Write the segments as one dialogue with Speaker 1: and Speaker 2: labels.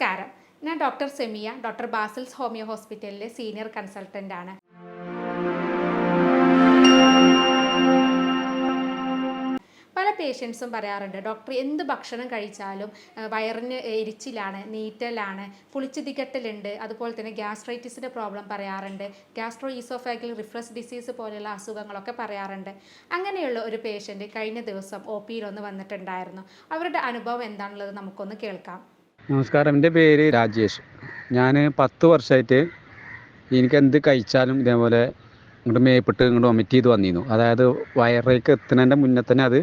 Speaker 1: നമസ്കാരം. ഞാൻ doctor Semiya doctor Basil's homeo ഹോസ്പിറ്റലിലെ സീനിയർ കൺസൾട്ടന്റ് ആണ്. പല പേഷ്യൻസും പറയാറുണ്ട് ഡോക്ടർ എന്ത് ഭക്ഷണം കഴിച്ചാലും വയറിന് എരിച്ചിലാണ് നീറ്റലാണ് പുളിച്ചു തികട്ടലുണ്ട് അതുപോലെ തന്നെ ഗ്യാസ്ട്രൈറ്റിസിന്റെ പ്രോബ്ലം പറയാറുണ്ട് ഗ്യാസ്ട്രോ ഈസോഫാഗിൽ റിഫ്ലക്സ് ഡിസീസ് പോലെയുള്ള അസുഖങ്ങളൊക്കെ പറയാറുണ്ട്. അങ്ങനെയുള്ള ഒരു പേഷ്യന്റ് കഴിഞ്ഞ ദിവസം ഒ പിയിൽ ഒന്ന് വന്നിട്ടുണ്ടായിരുന്നു. അവരുടെ അനുഭവം എന്താണുള്ളത് നമുക്കൊന്ന് കേൾക്കാം.
Speaker 2: നമസ്കാരം. എന്റെ പേര് രാജേഷ്. ഞാൻ പത്ത് വർഷമായിട്ട് എനിക്ക് എന്ത് കഴിച്ചാലും ഇതേപോലെ ഇങ്ങോട്ട് മേപ്പിട്ട് ഇങ്ങോട്ട് വൊമിറ്റ് ചെയ്ത് വന്നിരുന്നു. അതായത് വയറിലേക്ക് എത്തുന്നതിന്റെ മുന്നേ തന്നെ അത്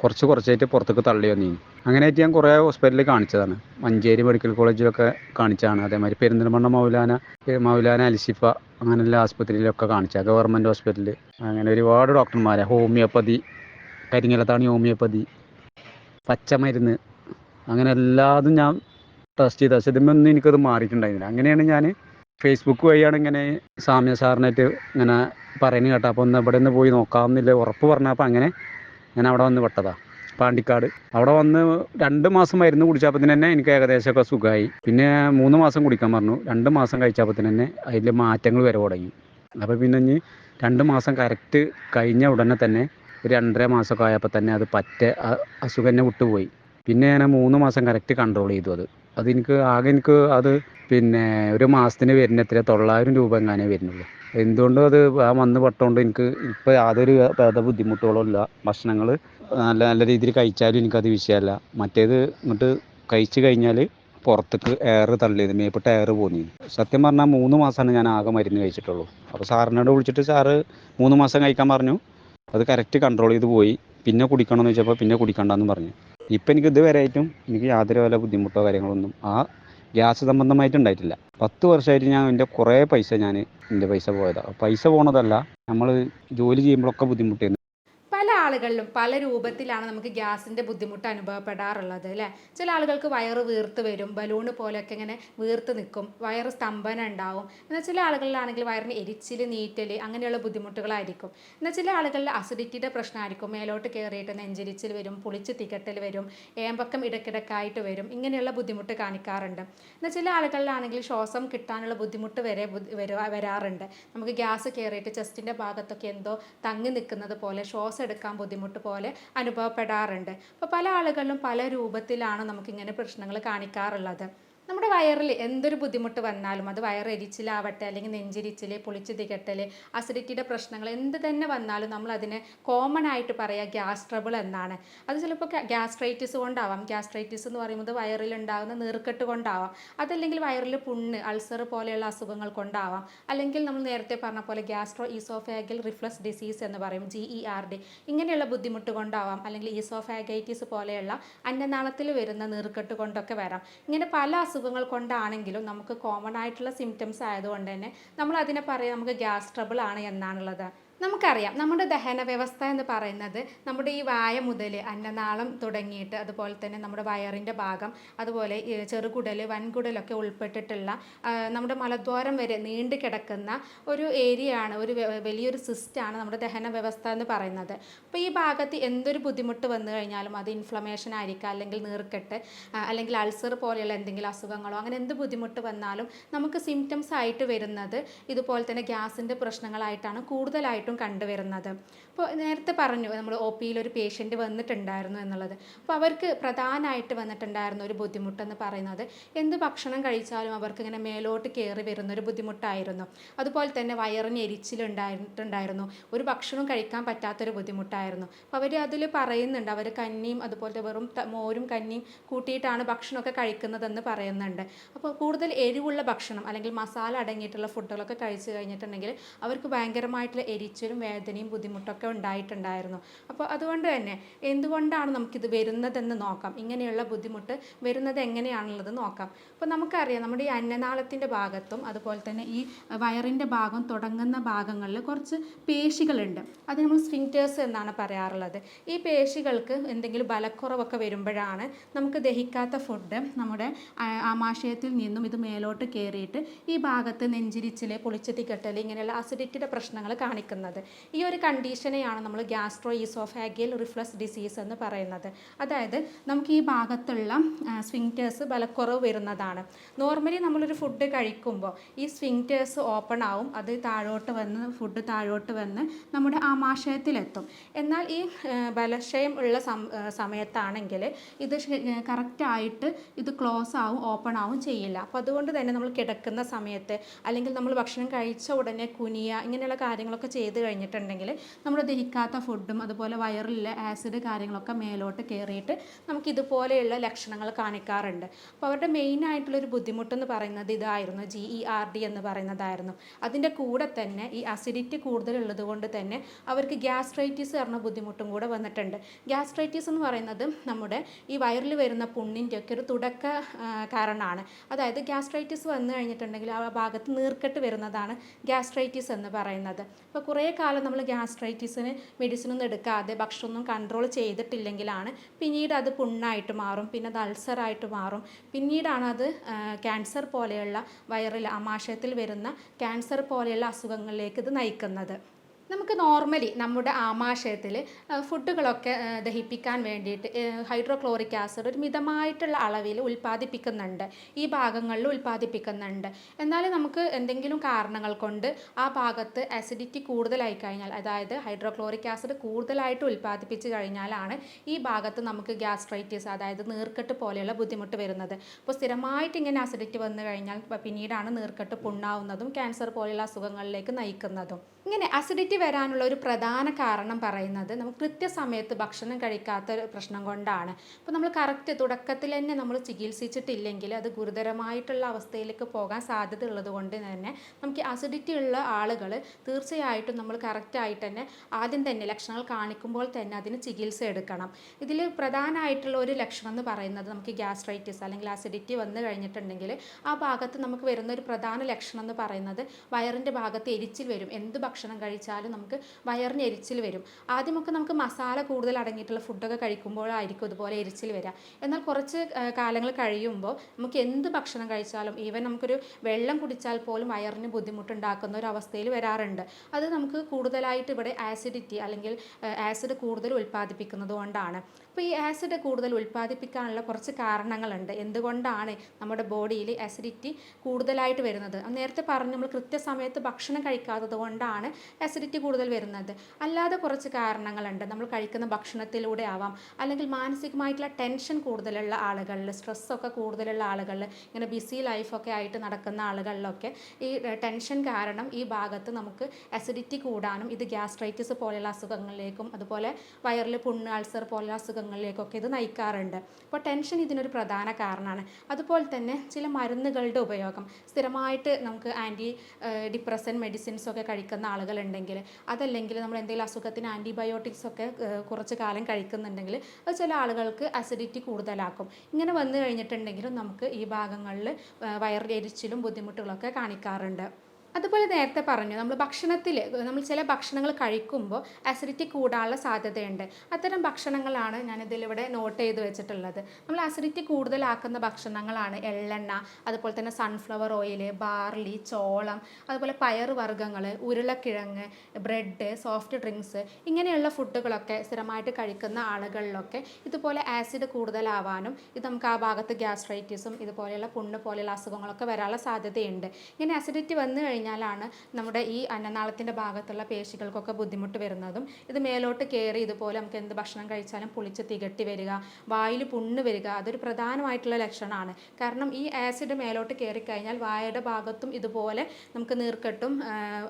Speaker 2: കുറച്ച് കുറച്ചായിട്ട് പുറത്തേക്ക് തള്ളി വന്നിരുന്നു. അങ്ങനെയായിട്ട് ഞാൻ കുറേ ഹോസ്പിറ്റലിൽ കാണിച്ചതാണ്. മഞ്ചേരി മെഡിക്കൽ കോളേജിലൊക്കെ കാണിച്ചതാണ്. അതേമാതിരി പെരിന്തൽമണ്ണ മൗലാന മൗലാന അലിസിഫ അങ്ങനെയുള്ള ആസ്പത്രിയിലൊക്കെ കാണിച്ച ഗവൺമെന്റ് ഹോസ്പിറ്റലിൽ അങ്ങനെ ഒരുപാട് ഡോക്ടർമാരെ. ഹോമിയോപ്പതി കരിങ്ങലത്താണി ഹോമിയോപ്പതി പച്ചമരുന്ന് അങ്ങനെ എല്ലാതും ഞാൻ ടെസ്റ്റ് ചെയ്ത്. സത്യം ഒന്നും എനിക്കത് മാറിയിട്ടുണ്ടായിരുന്നില്ല. അങ്ങനെയാണ് ഞാൻ ഫേസ്ബുക്ക് വഴിയാണ് ഇങ്ങനെ സാമ്യ സാറിനായിട്ട് ഇങ്ങനെ പറയുന്നത് കേട്ടോ. അപ്പോൾ ഒന്ന് ഇവിടെ നിന്ന് പോയി നോക്കാമെന്നില്ല ഉറപ്പ് പറഞ്ഞപ്പോൾ അങ്ങനെ ഞാൻ അവിടെ വന്ന് പെട്ടതാണ് പാണ്ടിക്കാട്. അവിടെ വന്ന് രണ്ട് മാസം മരുന്ന് കുടിച്ചപ്പോൾ തന്നെ എനിക്ക് ഏകദേശമൊക്കെ സുഖമായി പിന്നെ മൂന്ന് മാസം കുടിക്കാൻ പറഞ്ഞു. രണ്ട് മാസം കഴിച്ചപ്പോൾ തന്നെ അതിൽ മാറ്റങ്ങൾ വരെ തുടങ്ങി. അപ്പോൾ പിന്നെ ഇനി രണ്ട് മാസം കറക്റ്റ് കഴിഞ്ഞ ഉടനെ തന്നെ ഒരു രണ്ടര മാസമൊക്കെ ആയപ്പോൾ തന്നെ അത് പറ്റ അസുഖം തന്നെ വിട്ടുപോയി. പിന്നെ ഞാൻ മൂന്ന് മാസം കറക്റ്റ് കൺട്രോൾ ചെയ്തു അത്. അതെനിക്ക് ആകെ എനിക്ക് അത് പിന്നെ ഒരു മാസത്തിന് വരുന്ന എത്ര തൊള്ളായിരം രൂപ എങ്ങാനേ വരുന്നുള്ളൂ. എന്തുകൊണ്ടും അത് ആ വന്ന് പെട്ടോണ്ട് എനിക്ക് ഇപ്പോൾ യാതൊരു വേദ ബുദ്ധിമുട്ടുകളോ ഇല്ല. ഭക്ഷണങ്ങൾ നല്ല നല്ല രീതിയിൽ കഴിച്ചാലും എനിക്കത് വിഷയമല്ല മറ്റേത് ഇങ്ങോട്ട് കഴിച്ചു കഴിഞ്ഞാൽ പുറത്തേക്ക് എയർ തള്ളിയത് മേപ്പിട്ട് എയർ പോന്നിരുന്നു സത്യം പറഞ്ഞാൽ മൂന്ന് മാസമാണ് ഞാൻ ആകെ മരുന്ന് കഴിച്ചിട്ടുള്ളൂ. അപ്പോൾ സാറിനോട് വിളിച്ചിട്ട് സാറ് മൂന്ന് മാസം കഴിക്കാൻ പറഞ്ഞു. അത് കറക്റ്റ് കൺട്രോൾ ചെയ്ത് പോയി. പിന്നെ കുടിക്കണമെന്ന് വെച്ചപ്പോൾ പിന്നെ കുടിക്കണ്ടെന്ന് പറഞ്ഞു. ഇപ്പം എനിക്ക് ഇതുവരെയായിട്ടും എനിക്ക് യാതൊരു വല്ല ബുദ്ധിമുട്ടോ കാര്യങ്ങളൊന്നും ആ ഗ്യാസ് സംബന്ധമായിട്ട് ഉണ്ടായിട്ടില്ല പത്ത് വർഷമായിട്ട് ഞാൻ എന്റെ കുറേ പൈസ ഞാൻ എന്റെ പൈസ പോയതാണ് പൈസ പോണതല്ല നമ്മൾ ജോലി ചെയ്യുമ്പോഴൊക്കെ ബുദ്ധിമുട്ടിയിരുന്നു
Speaker 1: പല ആളുകളിലും പല രൂപത്തിലാണ് നമുക്ക് ഗ്യാസിന്റെ ബുദ്ധിമുട്ട് അനുഭവപ്പെടാറുള്ളത് അല്ലേ? ചില ആളുകൾക്ക് വയറ് വീർത്ത് വരും ബലൂണ് പോലെയൊക്കെ ഇങ്ങനെ വീർത്ത് നിൽക്കും വയറ് സ്തംഭനം ഉണ്ടാവും. എന്നാൽ ചില ആളുകളിലാണെങ്കിൽ വയറിന് എരിച്ചിൽ നീറ്റൽ അങ്ങനെയുള്ള ബുദ്ധിമുട്ടുകളായിരിക്കും. എന്നാൽ ചില ആളുകളിൽ അസിഡിറ്റിയുടെ പ്രശ്നമായിരിക്കും. മേലോട്ട് കയറിയിട്ട് നെഞ്ചരിച്ചിൽ വരും പുളിച്ച് തികട്ടൽ വരും ഏമ്പക്കം ഇടക്കിടക്കായിട്ട് വരും ഇങ്ങനെയുള്ള ബുദ്ധിമുട്ട് കാണിക്കാറുണ്ട്. എന്നാൽ ചില ആളുകളിലാണെങ്കിൽ ശ്വാസം കിട്ടാനുള്ള ബുദ്ധിമുട്ട് വരെ വരാറുണ്ട്. നമുക്ക് ഗ്യാസ് കയറിയിട്ട് ചെസ്റ്റിന്റെ ഭാഗത്തൊക്കെ എന്തോ തങ്ങി നിൽക്കുന്നത് പോലെ ശ്വാസം എടുക്കാൻ ബുദ്ധിമുട്ട് പോലെ അനുഭവപ്പെടാറുണ്ട്. അപ്പോൾ പല ആളുകളിലും പല രൂപത്തിലാണ് നമുക്കിങ്ങനെ പ്രശ്നങ്ങൾ കാണിക്കാറുള്ളത്. നമ്മുടെ വയറിൽ എന്തൊരു ബുദ്ധിമുട്ട് വന്നാലും അത് വയറെരിച്ചിലാവട്ടെ അല്ലെങ്കിൽ നെഞ്ചിരിച്ചിൽ പൊളിച്ച് തികട്ടൽ അസിഡിറ്റിയുടെ പ്രശ്നങ്ങൾ എന്ത് തന്നെ വന്നാലും നമ്മൾ അതിനെ കോമൺ ആയിട്ട് പറയുക ഗ്യാസ് ട്രബിൾ എന്നാണ്. അത് ചിലപ്പോൾ ഗ്യാസ്ട്രൈറ്റിസ് കൊണ്ടാവാം. ഗ്യാസ്ട്രൈറ്റിസ് എന്ന് പറയുമ്പോൾ വയറിൽ ഉണ്ടാകുന്ന നീർക്കെട്ട് കൊണ്ടാവാം. അതല്ലെങ്കിൽ വയറിൽ പുണ്ണ് അൾസർ പോലെയുള്ള അസുഖങ്ങൾ കൊണ്ടാവാം. അല്ലെങ്കിൽ നമ്മൾ നേരത്തെ പറഞ്ഞ പോലെ ഗ്യാസ്ട്രോ ഈസോഫാഗൽ റിഫ്ലക്സ് ഡിസീസ് എന്ന് പറയും ജി ഇ ആർ ഡി ഇങ്ങനെയുള്ള ബുദ്ധിമുട്ട് കൊണ്ടാവാം. അല്ലെങ്കിൽ ഈസോഫാഗൈറ്റിസ് പോലെയുള്ള അന്നനാളത്തിൽ വരുന്ന നീർക്കെട്ട് കൊണ്ടൊക്കെ വരാം. ഇങ്ങനെ പല അസുഖങ്ങൾ കൊണ്ടാണെങ്കിലും നമുക്ക് കോമൺ ആയിട്ടുള്ള സിംറ്റംസ് ആയതുകൊണ്ട് തന്നെ നമ്മൾ അതിനെ പറയാം നമുക്ക് ഗ്യാസ് ട്രബിൾ ആണ് എന്നാണുള്ളത്. നമുക്കറിയാം. നമ്മുടെ ദഹന വ്യവസ്ഥ എന്ന് പറയുന്നത് നമ്മുടെ ഈ വായ മുതൽ അന്നനാളം തുടങ്ങിയിട്ട് അതുപോലെ തന്നെ നമ്മുടെ വയറിന്റെ ഭാഗം അതുപോലെ ചെറുകുടൽ വൻകുടലൊക്കെ ഉൾപ്പെട്ടിട്ടുള്ള നമ്മുടെ മലദ്വാരം വരെ നീണ്ടു കിടക്കുന്ന ഒരു ഏരിയ ആണ് ഒരു വലിയൊരു സിസ്റ്റാണ് നമ്മുടെ ദഹന വ്യവസ്ഥ എന്ന് പറയുന്നത്. അപ്പോൾ ഈ ഭാഗത്ത് എന്തൊരു ബുദ്ധിമുട്ട് വന്നു കഴിഞ്ഞാലും അത് ഇൻഫ്ലമേഷൻ ആയിരിക്കാം അല്ലെങ്കിൽ നീർക്കെട്ട് അല്ലെങ്കിൽ അൾസർ പോലെയുള്ള എന്തെങ്കിലും അസുഖങ്ങളോ അങ്ങനെ എന്ത് ബുദ്ധിമുട്ട് വന്നാലും നമുക്ക് സിംറ്റംസ് ആയിട്ട് വരുന്നത് ഇതുപോലെ തന്നെ ഗ്യാസിന്റെ പ്രശ്നങ്ങളായിട്ടാണ് കൂടുതലായിട്ടും കണ്ടുവരുന്നത്. അപ്പോൾ നേരത്തെ പറഞ്ഞു നമ്മൾ ഒ പിയിൽ ഒരു പേഷ്യന്റ് വന്നിട്ടുണ്ടായിരുന്നു എന്നുള്ളത്. അപ്പോൾ അവർക്ക് പ്രധാനമായിട്ട് വന്നിട്ടുണ്ടായിരുന്ന ഒരു ബുദ്ധിമുട്ടെന്ന് പറയുന്നത് എന്ത് ഭക്ഷണം കഴിച്ചാലും അവർക്ക് ഇങ്ങനെ മേലോട്ട് കയറി വരുന്ന ഒരു ബുദ്ധിമുട്ടായിരുന്നു. അതുപോലെ തന്നെ വയറിന് എരിച്ചിലുണ്ടായിട്ടുണ്ടായിരുന്നു. ഒരു ഭക്ഷണം കഴിക്കാൻ പറ്റാത്തൊരു ബുദ്ധിമുട്ടായിരുന്നു. അപ്പോൾ അവർ അതിൽ പറയുന്നുണ്ട് അവർ കഞ്ഞിയും അതുപോലത്തെ വെറും മോരും കഞ്ഞിയും കൂട്ടിയിട്ടാണ് ഭക്ഷണമൊക്കെ കഴിക്കുന്നതെന്ന് പറയുന്നുണ്ട്. അപ്പോൾ കൂടുതൽ എരിവുള്ള ഭക്ഷണം അല്ലെങ്കിൽ മസാല അടങ്ങിയിട്ടുള്ള ഫുഡുകളൊക്കെ കഴിച്ചു കഴിഞ്ഞിട്ടുണ്ടെങ്കിൽ അവർക്ക് ഭയങ്കരമായിട്ടുള്ള എരിച്ചിലും വേദനയും ബുദ്ധിമുട്ടൊക്കെ ഉണ്ടായിട്ടുണ്ടായിരുന്നു. അപ്പോൾ അതുകൊണ്ട് തന്നെ എന്തുകൊണ്ടാണ് നമുക്കിത് വരുന്നതെന്ന് നോക്കാം. ഇങ്ങനെയുള്ള ബുദ്ധിമുട്ട് വരുന്നത് എങ്ങനെയാണുള്ളത് നോക്കാം. അപ്പോൾ നമുക്കറിയാം നമ്മുടെ ഈ അന്നനാളത്തിന്റെ ഭാഗത്തും അതുപോലെ തന്നെ ഈ വയറിന്റെ ഭാഗം തുടങ്ങുന്ന ഭാഗങ്ങളിൽ കുറച്ച് പേശികളുണ്ട്. അത് നമ്മൾ സ്ഫിങ്റ്റേഴ്സ് എന്നാണ് പറയാറുള്ളത്. ഈ പേശികൾക്ക് എന്തെങ്കിലും ബലക്കുറവൊക്കെ വരുമ്പോഴാണ് നമുക്ക് ദഹിക്കാത്ത ഫുഡ് നമ്മുടെ ആമാശയത്തിൽ നിന്നും ഇത് മേലോട്ട് കയറിയിട്ട് ഈ ഭാഗത്ത് നെഞ്ചിരിച്ചിൽ പൊളിച്ചെത്തിക്കെട്ടൽ കെട്ടൽ ഇങ്ങനെയുള്ള അസിഡിറ്റിയുടെ പ്രശ്നങ്ങൾ കാണിക്കുന്നത്. വരുന്നത് ഈ ഒരു കണ്ടീഷനെയാണ് നമ്മൾ ഗ്യാസ്ട്രോ ഈസോഫാഗിയൽ റിഫ്ലക്സ് ഡിസീസ് എന്ന് പറയുന്നത്. അതായത് നമുക്ക് ഈ ഭാഗത്തുള്ള സ്വിങ്റ്റേഴ്സ് ബലക്കുറവ് വരുന്നതാണ്. നോർമലി നമ്മളൊരു ഫുഡ് കഴിക്കുമ്പോൾ ഈ സ്വിങ്റ്റേഴ്സ് ഓപ്പൺ ആവും അത് താഴോട്ട് വന്ന് ഫുഡ് താഴോട്ട് വന്ന് നമ്മുടെ ആമാശയത്തിലെത്തും. എന്നാൽ ഈ ബലക്ഷയം ഉള്ള സമയത്താണെങ്കിൽ ഇത് കറക്റ്റായിട്ട് ഇത് ക്ലോസ് ആവും ഓപ്പൺ ആവും ചെയ്യില്ല. അപ്പോൾ അതുകൊണ്ട് തന്നെ നമ്മൾ കിടക്കുന്ന സമയത്ത് അല്ലെങ്കിൽ നമ്മൾ ഭക്ഷണം കഴിച്ച ഉടനെ കുനിയ ഇങ്ങനെയുള്ള കാര്യങ്ങളൊക്കെ ചെയ്ത് കഴിഞ്ഞിട്ടുണ്ടെങ്കിൽ നമ്മൾ ദഹിക്കാത്ത ഫുഡും അതുപോലെ വയറിലെ ആസിഡ് കാര്യങ്ങളൊക്കെ മേലോട്ട് കയറിയിട്ട് നമുക്ക് ഇതുപോലെയുള്ള ലക്ഷണങ്ങൾ കാണിക്കാറുണ്ട്. അപ്പോൾ അവരുടെ മെയിൻ ആയിട്ടുള്ളൊരു ബുദ്ധിമുട്ടെന്ന് പറയുന്നത് ഇതായിരുന്നു ജി ഇ ആർ ഡി എന്ന് പറയുന്നതായിരുന്നു. അതിന്റെ കൂടെ തന്നെ ഈ അസിഡിറ്റി കൂടുതലുള്ളത് കൊണ്ട് തന്നെ അവർക്ക് ഗ്യാസ്ട്രൈറ്റിസ് പറഞ്ഞ ബുദ്ധിമുട്ടും കൂടെ വന്നിട്ടുണ്ട്. ഗ്യാസ്ട്രൈറ്റിസ് എന്ന് പറയുന്നത് നമ്മുടെ ഈ വയറിൽ വരുന്ന പുണ്ണിന്റെ ഒക്കെ ഒരു തുടക്ക കാരണമാണ്. അതായത് ഗ്യാസ്ട്രൈറ്റിസ് വന്നു കഴിഞ്ഞിട്ടുണ്ടെങ്കിൽ ആ ഭാഗത്ത് നീർക്കെട്ട് വരുന്നതാണ് ഗ്യാസ്ട്രൈറ്റിസ് എന്ന് പറയുന്നത്. അപ്പോൾ കുറേ കാലം നമ്മൾ ഗ്യാസ്ട്രൈറ്റിസിന് മെഡിസിൻ ഒന്നും എടുക്കാതെ ഭക്ഷണമൊന്നും കൺട്രോൾ ചെയ്തിട്ടില്ലെങ്കിലാണ് പിന്നീട് അത് പുണ്ണായിട്ട് മാറും പിന്നെ അത് അൾസറായിട്ട് മാറും. പിന്നീടാണ് അത് ക്യാൻസർ പോലെയുള്ള വയറിൽ ആമാശയത്തിൽ വരുന്ന ക്യാൻസർ പോലെയുള്ള അസുഖങ്ങളിലേക്ക് ഇത് നയിക്കുന്നത്. നമുക്ക് നോർമലി നമ്മുടെ ആമാശയത്തിൽ ഫുഡുകളൊക്കെ ദഹിപ്പിക്കാൻ വേണ്ടിയിട്ട് ഹൈഡ്രോക്ലോറിക് ആസിഡ് ഒരു മിതമായിട്ടുള്ള അളവിൽ ഉൽപ്പാദിപ്പിക്കുന്നുണ്ട്. ഈ ഭാഗങ്ങളിൽ ഉൽപ്പാദിപ്പിക്കുന്നുണ്ട്. എന്നാൽ നമുക്ക് എന്തെങ്കിലും കാരണങ്ങൾ കൊണ്ട് ആ ഭാഗത്ത് അസിഡിറ്റി കൂടുതലായി കഴിഞ്ഞാൽ അതായത് ഹൈഡ്രോക്ലോറിക് ആസിഡ് കൂടുതലായിട്ട് ഉൽപ്പാദിപ്പിച്ച് കഴിഞ്ഞാലാണ് ഈ ഭാഗത്ത് നമുക്ക് ഗ്യാസ്ട്രൈറ്റിസ് അതായത് നീർക്കെട്ട് പോലെയുള്ള ബുദ്ധിമുട്ട് വരുന്നത്. അപ്പോൾ സ്ഥിരമായിട്ട് ഇങ്ങനെ അസിഡിറ്റി വന്നു കഴിഞ്ഞാൽ പിന്നീടാണ് നീർക്കെട്ട് പുണ്ണാവുന്നതും ക്യാൻസർ പോലെയുള്ള അസുഖങ്ങളിലേക്ക് നയിക്കുന്നതും. ഇങ്ങനെ അസിഡിറ്റി വരാനുള്ള ഒരു പ്രധാന കാരണം പറയുന്നത് നമുക്ക് കൃത്യസമയത്ത് ഭക്ഷണം കഴിക്കാത്ത ഒരു പ്രശ്നം കൊണ്ടാണ്. അപ്പോൾ നമ്മൾ കറക്റ്റ് തുടക്കത്തിൽ തന്നെ നമ്മൾ ചികിത്സിച്ചിട്ടില്ലെങ്കിൽ അത് ഗുരുതരമായിട്ടുള്ള അവസ്ഥയിലേക്ക് പോകാൻ സാധ്യത ഉള്ളത് കൊണ്ട് തന്നെ നമുക്ക് അസിഡിറ്റി ഉള്ള ആളുകൾ തീർച്ചയായിട്ടും നമ്മൾ കറക്റ്റായിട്ട് തന്നെ ആദ്യം തന്നെ ലക്ഷണങ്ങൾ കാണിക്കുമ്പോൾ തന്നെ അതിന് ചികിത്സ എടുക്കണം. ഇതിൽ പ്രധാനമായിട്ടുള്ള ഒരു ലക്ഷണം എന്ന് പറയുന്നത് നമുക്ക് ഗ്യാസ്ട്രൈറ്റിസ് അല്ലെങ്കിൽ അസിഡിറ്റി വന്നു കഴിഞ്ഞിട്ടുണ്ടെങ്കിൽ ആ ഭാഗത്ത് നമുക്ക് വരുന്ന ഒരു പ്രധാന ലക്ഷണം എന്ന് പറയുന്നത് വയറിന്റെ ഭാഗത്ത് എരിച്ചിൽ വരും. എന്ത് കഴിച്ചാലും നമുക്ക് വയറിന് എരിച്ചിൽ വരും. ആദ്യമൊക്കെ നമുക്ക് മസാല കൂടുതൽ അടങ്ങിയിട്ടുള്ള ഫുഡൊക്കെ കഴിക്കുമ്പോഴായിരിക്കും ഇതുപോലെ എരിച്ചിൽ വരിക എന്നാൽ കുറച്ച് കാലങ്ങൾ കഴിയുമ്പോൾ നമുക്ക് എന്ത് ഭക്ഷണം കഴിച്ചാലും ഈവൻ നമുക്കൊരു വെള്ളം കുടിച്ചാൽ പോലും വയറിന് ബുദ്ധിമുട്ടുണ്ടാക്കുന്ന ഒരു അവസ്ഥയിൽ വരാറുണ്ട്. അത് നമുക്ക് കൂടുതലായിട്ട് ഇവിടെ ആസിഡിറ്റി അല്ലെങ്കിൽ ആസിഡ് കൂടുതൽ ഉൽപ്പാദിപ്പിക്കുന്നത് കൊണ്ടാണ്. അപ്പോൾ ഈ ആസിഡ് കൂടുതൽ ഉൽപ്പാദിപ്പിക്കാനുള്ള കുറച്ച് കാരണങ്ങളുണ്ട്. എന്തുകൊണ്ടാണ് നമ്മുടെ ബോഡിയിൽ ആസിഡിറ്റി കൂടുതലായിട്ട് വരുന്നത്? നേരത്തെ പറഞ്ഞു നമ്മൾ കൃത്യസമയത്ത് ഭക്ഷണം കഴിക്കാത്തത് കൊണ്ടാണ് ആസിഡിറ്റി കൂടുതൽ വരുന്നത്. അല്ലാതെ കുറച്ച് കാരണങ്ങളുണ്ട്. നമ്മൾ കഴിക്കുന്ന ഭക്ഷണത്തിലൂടെ ആവാം. അല്ലെങ്കിൽ മാനസികമായിട്ടുള്ള ടെൻഷൻ കൂടുതലുള്ള ആളുകളിൽ സ്ട്രെസ്സൊക്കെ കൂടുതലുള്ള ആളുകളിൽ ഇങ്ങനെ ബിസി ലൈഫൊക്കെ ആയിട്ട് നടക്കുന്ന ആളുകളിലൊക്കെ ഈ ടെൻഷൻ കാരണം ഈ ഭാഗത്ത് നമുക്ക് അസിഡിറ്റി കൂടാനും ഇത് ഗ്യാസ്ട്രൈറ്റിസ് പോലെയുള്ള അസുഖങ്ങളിലേക്കും അതുപോലെ വയറിൽ പുണ്ണ് അൾസർ പോലെയുള്ള അസുഖങ്ങളിലേക്കൊക്കെ ഇത് നയിക്കാറുണ്ട്. അപ്പോൾ ടെൻഷൻ ഇതിനൊരു പ്രധാന കാരണമാണ്. അതുപോലെ തന്നെ ചില മരുന്നുകളുടെ ഉപയോഗം. സ്ഥിരമായിട്ട് നമുക്ക് ആന്റി ഡിപ്രസൻ മെഡിസിൻസ് ഒക്കെ കഴിക്കുന്ന ആളുകളുണ്ടെങ്കിൽ അതല്ലെങ്കിൽ നമ്മൾ എന്തെങ്കിലും അസുഖത്തിന് ആന്റിബയോട്ടിക്സ് ഒക്കെ കുറച്ച് കാലം കഴിക്കുന്നുണ്ടെങ്കിൽ അത് ചില ആളുകൾക്ക് അസിഡിറ്റി കൂടുതലാക്കും. ഇങ്ങനെ വന്നു കഴിഞ്ഞിട്ടുണ്ടെങ്കിലും നമുക്ക് ഈ ഭാഗങ്ങളിൽ വയറിലെരിച്ചിലും ബുദ്ധിമുട്ടുകളൊക്കെ കാണിക്കാറുണ്ട്. അതുപോലെ നേരത്തെ പറഞ്ഞു നമ്മൾ ഭക്ഷണത്തിൽ നമ്മൾ ചില ഭക്ഷണങ്ങൾ കഴിക്കുമ്പോൾ അസിഡിറ്റി കൂടാനുള്ള സാധ്യതയുണ്ട്. അത്തരം ഭക്ഷണങ്ങളാണ് ഞാനിതിലിവിടെ നോട്ട് ചെയ്ത് വെച്ചിട്ടുള്ളത്. നമ്മൾ അസിഡിറ്റി കൂടുതലാക്കുന്ന ഭക്ഷണങ്ങളാണ് എള്ളെണ്ണ അതുപോലെ തന്നെ സൺഫ്ലവർ ഓയിൽ ബാർലി ചോളം അതുപോലെ പയർ വർഗങ്ങൾ ഉരുളക്കിഴങ്ങ് ബ്രെഡ് സോഫ്റ്റ് ഡ്രിങ്ക്സ് ഇങ്ങനെയുള്ള ഫുഡുകളൊക്കെ സ്ഥിരമായിട്ട് കഴിക്കുന്ന ആളുകളിലൊക്കെ ഇതുപോലെ ആസിഡ് കൂടുതലാവാനും ഇത് നമുക്ക് ആ ഭാഗത്ത് ഗ്യാസ്ട്രൈറ്റിസും ഇതുപോലെയുള്ള പുണ്ണ് പോലെയുള്ള അസുഖങ്ങളൊക്കെ വരാനുള്ള സാധ്യതയുണ്ട്. ഇങ്ങനെ അസിഡിറ്റി വന്നു കഴിഞ്ഞാലാണ് നമ്മുടെ ഈ അന്നനാളത്തിന്റെ ഭാഗത്തുള്ള പേശികൾക്കൊക്കെ ബുദ്ധിമുട്ട് വരുന്നതും ഇത് മേലോട്ട് കയറി ഇതുപോലെ നമുക്ക് എന്ത് ഭക്ഷണം കഴിച്ചാലും പുളിച്ച് തികട്ടി വരിക വായിൽ പുണ്ണ് വരിക അതൊരു പ്രധാനമായിട്ടുള്ള ലക്ഷണമാണ്. കാരണം ഈ ആസിഡ് മേലോട്ട് കയറി കഴിഞ്ഞാൽ വായയുടെ ഭാഗത്തും ഇതുപോലെ നമുക്ക് നീർക്കെട്ടും